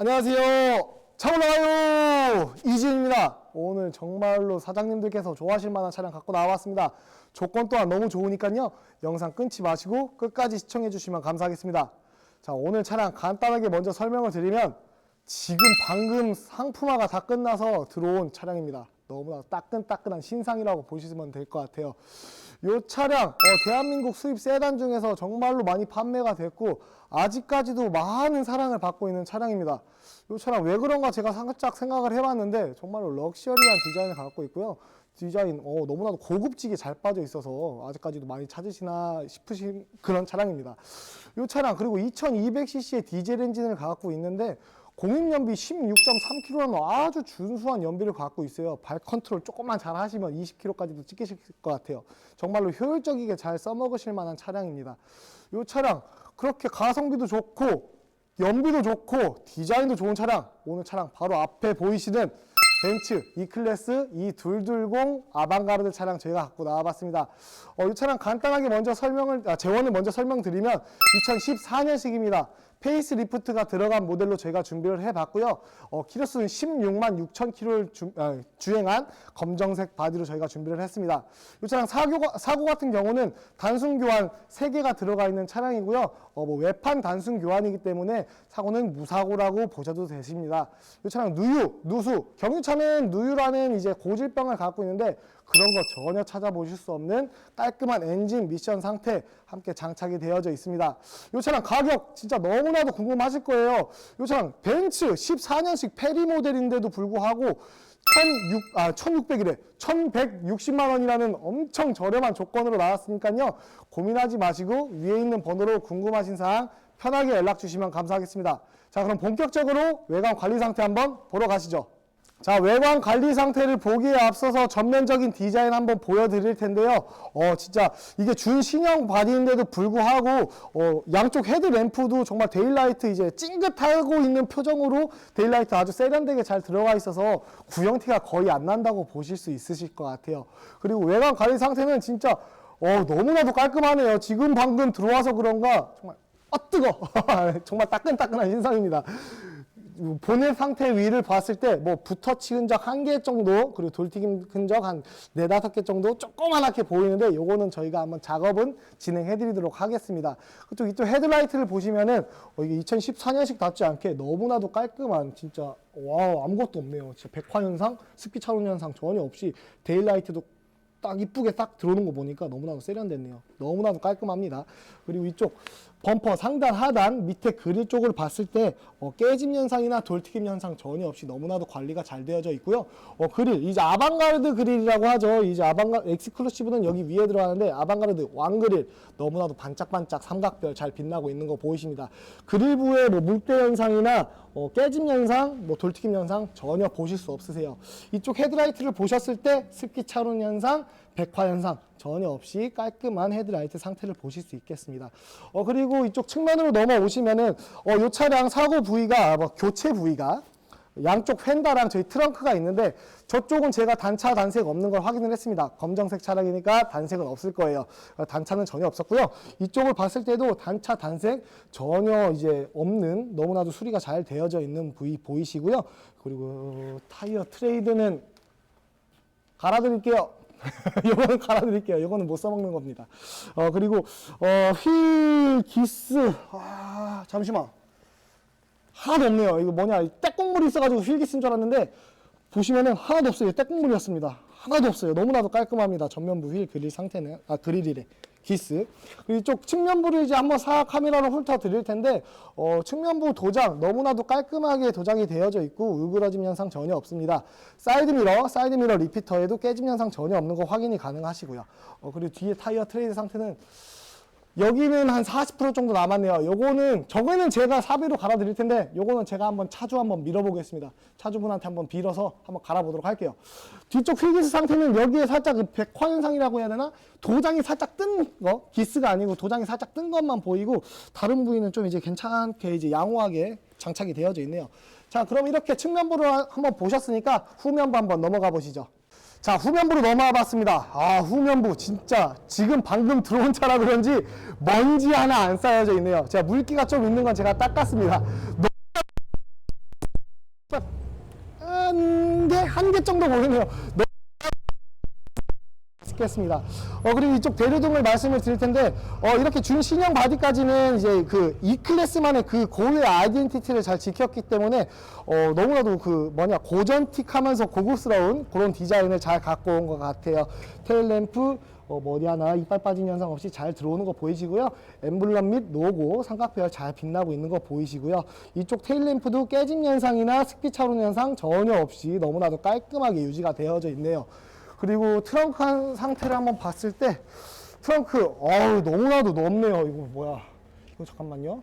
안녕하세요. 차 올라와요. 이진입니다. 오늘 정말로 사장님들께서 좋아하실 만한 차량 갖고 나왔습니다. 조건 또한 너무 좋으니까요. 영상 끊지 마시고 끝까지 시청해 주시면 감사하겠습니다. 자, 오늘 차량 간단하게 먼저 설명을 드리면 지금 방금 상품화가 다 끝나서 들어온 차량입니다. 너무나 따끈따끈한 신상이라고 보시면 될 것 같아요. 이 차량 어, 대한민국 수입 세단 중에서 정말로 많이 판매가 됐고 아직까지도 많은 사랑을 받고 있는 차량입니다. 이 차량 왜 그런가 제가 살짝 생각을 해봤는데 정말로 럭셔리한 디자인을 갖고 있고요. 디자인 어, 너무나도 고급지게 잘 빠져 있어서 아직까지도 많이 찾으시나 싶으신 그런 차량입니다. 이 차량 그리고 2200cc의 디젤 엔진을 갖고 있는데 공인 연비 16.3km라는 아주 준수한 연비를 갖고 있어요. 발 컨트롤 조금만 잘 하시면 20km까지도 찍히실 것 같아요. 정말로 효율적이게 잘 써먹으실 만한 차량입니다. 이 차량 그렇게 가성비도 좋고 연비도 좋고 디자인도 좋은 차량 오늘 차량 바로 앞에 보이시는 벤츠 E클래스 E220 아방가르드 차량 저희가 갖고 나와봤습니다. 어, 이 차량 간단하게 먼저 설명을 아, 재원을 먼저 설명드리면 2014년식입니다. 페이스 리프트가 들어간 모델로 저희가 준비를 해봤고요. 어, 키로수는 16만 6천 킬로를 주, 아, 주행한 검정색 바디로 저희가 준비를 했습니다. 이 차량 사고, 사고 같은 경우는 단순 교환 3개가 들어가 있는 차량이고요. 어, 뭐 외판 단순 교환이기 때문에 사고는 무사고라고 보셔도 되십니다. 이 차량 누유, 누수, 경유차는 누유라는 이제 고질병을 갖고 있는데 그런 거 전혀 찾아보실 수 없는 깔끔한 엔진 미션 상태 함께 장착이 되어져 있습니다. 이 차량 가격 진짜 너무 나도 궁금하실 거예요. 이 차량 벤츠 14년식 페리 모델인데도 불구하고 1600, 아, 1600이래. 1160만 원이라는 엄청 저렴한 조건으로 나왔으니까요. 고민하지 마시고 위에 있는 번호로 궁금하신 사항 편하게 연락 주시면 감사하겠습니다. 자, 그럼 본격적으로 외관 관리 상태 한번 보러 가시죠. 자, 외관 관리 상태를 보기에 앞서서 전면적인 디자인 한번 보여드릴 텐데요. 어, 진짜 이게 준신형 바디인데도 불구하고 어, 양쪽 헤드 램프도 정말 데일라이트 이제 찡긋하고 있는 표정으로 데일라이트 아주 세련되게 잘 들어가 있어서 구형티가 거의 안 난다고 보실 수 있으실 것 같아요. 그리고 외관 관리 상태는 진짜 어, 너무나도 깔끔하네요. 지금 방금 들어와서 그런가 정말 아 뜨거 정말 따끈따끈한 신상입니다. 보넷 상태 위를 봤을 때뭐 붓터치 흔적 한 개 정도 그리고 돌튀김 흔적 한 네다섯 개 정도 조그만하게 보이는데 요거는 저희가 한번 작업은 진행해 드리도록 하겠습니다. 그쪽 이쪽 헤드라이트를 보시면은 어, 이게 2014년식 답지 않게 너무나도 깔끔한 진짜 와우 아무것도 없네요. 진짜 백화 현상, 습기 차로 현상 전혀 없이 데일라이트도 딱 이쁘게 딱 들어오는 거 보니까 너무나도 세련됐네요. 너무나도 깔끔합니다. 그리고 이쪽 범퍼 상단 하단 밑에 그릴 쪽을 봤을 때 어, 깨짐 현상이나 돌튀김 현상 전혀 없이 너무나도 관리가 잘 되어져 있고요. 어, 그릴 이제 아방가르드 그릴이라고 하죠. 이제 아방가 엑스클루시브는 여기 위에 들어가는데 아방가르드 왕그릴 너무나도 반짝반짝 삼각별 잘 빛나고 있는 거 보이십니다. 그릴부에 뭐 물때 현상이나 어, 깨짐 현상, 뭐 돌튀김 현상 전혀 보실 수 없으세요. 이쪽 헤드라이트를 보셨을 때 습기 차론 현상, 백화 현상 전혀 없이 깔끔한 헤드라이트 상태를 보실 수 있겠습니다. 어, 그리고 이쪽 측면으로 넘어오시면은 어, 이 차량 사고 부위가 뭐 교체 부위가 양쪽 휀다랑 저희 트렁크가 있는데 저쪽은 제가 단차 단색 없는 걸 확인을 했습니다. 검정색 차량이니까 단색은 없을 거예요. 어, 단차는 전혀 없었고요. 이쪽을 봤을 때도 단차 단색 전혀 이제 없는 너무나도 수리가 잘 되어져 있는 부위 보이시고요. 그리고 타이어 트레이드는 갈아드릴게요. 이거는 갈아드릴게요. 이거는 못 써먹는 겁니다. 어, 그리고, 어, 휠, 기스. 아, 잠시만. 하나도 없네요. 이거 뭐냐. 떼국물이 있어가지고 휠 기스인 줄 알았는데, 보시면은 하나도 없어요. 떼국물이었습니다. 하나도 없어요. 너무나도 깔끔합니다. 전면부 휠 그릴 상태는, 아, 그릴이래. 기스. 이쪽 측면부를 이제 한번 사 카메라로 훑어 드릴 텐데, 어, 측면부 도장 너무나도 깔끔하게 도장이 되어져 있고, 으그러짐 현상 전혀 없습니다. 사이드 미러, 사이드 미러 리피터에도 깨짐 현상 전혀 없는 거 확인이 가능하시고요. 어, 그리고 뒤에 타이어 트레이드 상태는 여기는 한 40% 정도 남았네요. 요거는 저거는 제가 사비로 갈아 드릴 텐데 요거는 제가 한번 차주 한번 밀어 보겠습니다. 차주분한테 한번 빌어서 한번 갈아 보도록 할게요. 뒤쪽 휠기스 상태는 여기에 살짝 그 백화 현상이라고 해야 되나? 도장이 살짝 뜬 거, 기스가 아니고 도장이 살짝 뜬 것만 보이고 다른 부위는 좀 이제 괜찮게 이제 양호하게 장착이 되어져 있네요. 자, 그럼 이렇게 측면부를 한번 보셨으니까 후면부 한번 넘어가 보시죠. 자, 후면부로 넘어와 봤습니다. 아, 후면부 진짜 지금 방금 들어온 차라 그런지 먼지 하나 안 쌓여져 있네요. 제가 물기가 좀 있는 건 제가 닦았습니다. 한 개, 한 개 정도 보이네요. 너무 겠습니다. 어, 그리고 이쪽 대류등을 말씀을 드릴 텐데, 어, 이렇게 준신형 바디까지는 이제 그 E 클래스만의 그 고유의 아이덴티티를 잘 지켰기 때문에, 어, 너무나도 그 뭐냐, 고전틱 하면서 고급스러운 그런 디자인을 잘 갖고 온 것 같아요. 테일램프, 어, 머리 하나 이빨 빠진 현상 없이 잘 들어오는 거 보이시고요. 엠블럼 및 로고 삼각표가 잘 빛나고 있는 거 보이시고요. 이쪽 테일램프도 깨짐 현상이나 습기 차오르는 현상 전혀 없이 너무나도 깔끔하게 유지가 되어져 있네요. 그리고 트렁크 한 상태를 한번 봤을 때 트렁크 어우 너무나도 넓네요. 이거 뭐야? 이거 잠깐만요.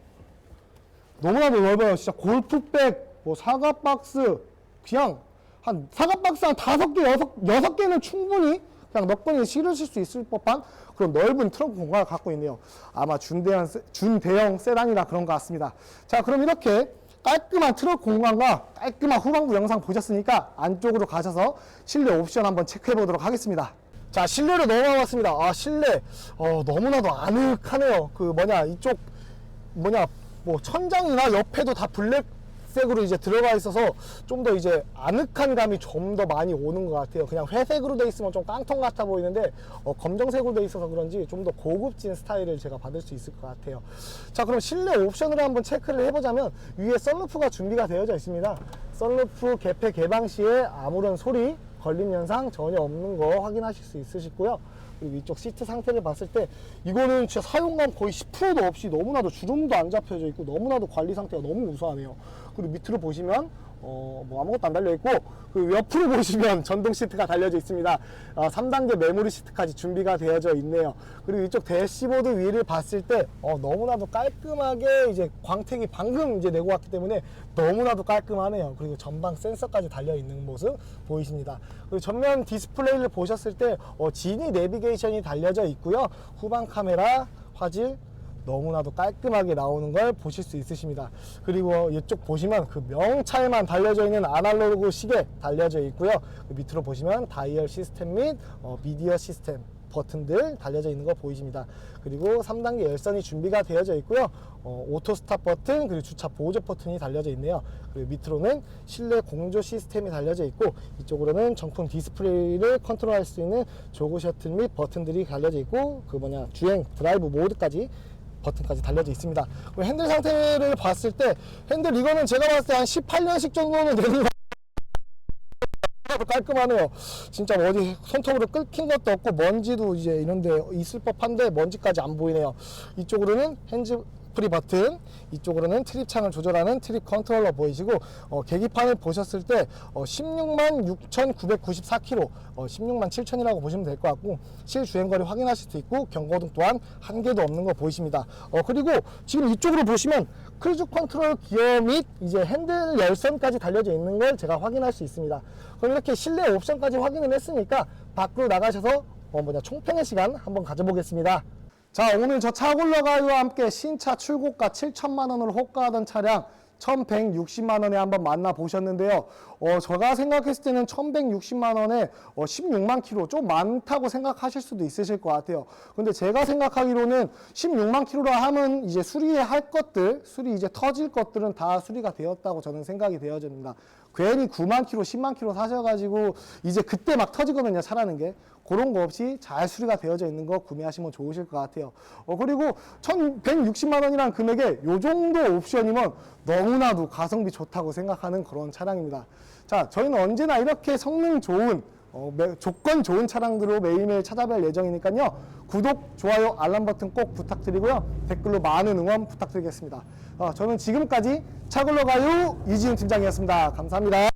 너무나도 넓어요. 진짜 골프백, 뭐 사과 박스, 그냥 한 사과 박스 한 다섯 개, 여섯 여섯 개는 충분히 그냥 너끈히 실으실 수 있을 법한 그런 넓은 트렁크 공간을 갖고 있네요. 아마 준대형 세단이라 그런 것 같습니다. 자, 그럼 이렇게 깔끔한 트럭 공간과 깔끔한 후방부 영상 보셨으니까 안쪽으로 가셔서 실내 옵션 한번 체크해 보도록 하겠습니다. 자, 실내로 넘어왔습니다. 아, 실내. 어, 너무나도 아늑하네요. 그 뭐냐, 이쪽 뭐냐 뭐 천장이나 옆에도 다 블랙 색으로 이제 들어가 있어서 좀 더 이제 아늑한 감이 좀 더 많이 오는 것 같아요. 그냥 회색으로 돼 있으면 좀 깡통 같아 보이는데 어, 검정색으로 돼 있어서 그런지 좀 더 고급진 스타일을 제가 받을 수 있을 것 같아요. 자 그럼 실내 옵션으로 한번 체크를 해보자면 위에 썬루프가 준비가 되어져 있습니다. 썬루프 개폐 개방 시에 아무런 소리 걸림 현상 전혀 없는 거 확인하실 수 있으시고요. 그리고 이쪽 시트 상태를 봤을 때 이거는 진짜 사용감 거의 10%도 없이 너무나도 주름도 안 잡혀져 있고 너무나도 관리 상태가 너무 우수하네요. 그리고 밑으로 보시면 어, 뭐 아무것도 안 달려 있고 그 옆으로 보시면 전동 시트가 달려져 있습니다. 어, 3단계 메모리 시트까지 준비가 되어져 있네요. 그리고 이쪽 대시보드 위를 봤을 때 어, 너무나도 깔끔하게 이제 광택이 방금 이제 내고 왔기 때문에 너무나도 깔끔하네요. 그리고 전방 센서까지 달려 있는 모습 보이십니다. 그리고 전면 디스플레이를 보셨을 때 어, 지니 내비게이션이 달려져 있고요. 후방 카메라, 화질, 너무나도 깔끔하게 나오는 걸 보실 수 있으십니다. 그리고 이쪽 보시면 그 명찰만 달려져 있는 아날로그 시계 달려져 있고요. 그 밑으로 보시면 다이얼 시스템 및 어, 미디어 시스템 버튼들 달려져 있는 거 보이십니다. 그리고 3단계 열선이 준비가 되어져 있고요. 어, 오토 스탑 버튼 그리고 주차 보조 버튼이 달려져 있네요. 그리고 밑으로는 실내 공조 시스템이 달려져 있고 이쪽으로는 정품 디스플레이를 컨트롤할 수 있는 조그 셔틀 및 버튼들이 달려져 있고 그 뭐냐 주행 드라이브 모드까지 버튼까지 달려져 있습니다. 핸들 상태를 봤을 때 핸들 이거는 제가 봤을 때 한 18년씩 정도는 같아요. 깔끔하네요. 진짜 뭐 어디 손톱으로 끓긴 것도 없고 먼지도 이제 이런데 있을 법한데 먼지까지 안 보이네요. 이쪽으로는 핸즈 프리 버튼, 이쪽으로는 트립 창을 조절하는 트립 컨트롤러 보이시고 어, 계기판을 보셨을 때 어, 16만 6,994km, 어, 16만 7천이라고 보시면 될 것 같고 실주행거리 확인하실 수 있고 경고등 또한 한 개도 없는 거 보이십니다. 어, 그리고 지금 이쪽으로 보시면 크루즈 컨트롤 기어 및 이제 핸들 열선까지 달려져 있는 걸 제가 확인할 수 있습니다. 그럼 이렇게 실내 옵션까지 확인을 했으니까 밖으로 나가셔서 어, 뭐냐 총평의 시간 한번 가져보겠습니다. 자 오늘 저 차골러가요와 함께 신차 출고가 7천만 원으로 호가하던 차량 1160만 원에 한번 만나보셨는데요. 어, 제가 생각했을 때는 1160만 원에 어, 16만 킬로 좀 많다고 생각하실 수도 있으실 것 같아요. 근데 제가 생각하기로는 16만 킬로라 하면 이제 수리해야 할 것들, 수리 이제 터질 것들은 다 수리가 되었다고 저는 생각이 되어집니다. 괜히 9만 킬로, 10만 킬로 사셔가지고 이제 그때 막 터지거든요, 차라는 게. 그런 거 없이 잘 수리가 되어져 있는 거 구매하시면 좋으실 것 같아요. 어, 그리고 1160만 원이라는 금액에 요 정도 옵션이면 너무나도 가성비 좋다고 생각하는 그런 차량입니다. 자, 저희는 언제나 이렇게 성능 좋은 어, 매- 조건 좋은 차량들로 매일매일 찾아뵐 예정이니까요. 구독, 좋아요, 알람 버튼 꼭 부탁드리고요. 댓글로 많은 응원 부탁드리겠습니다. 어, 저는 지금까지 차글러 가요 이지훈 팀장이었습니다. 감사합니다.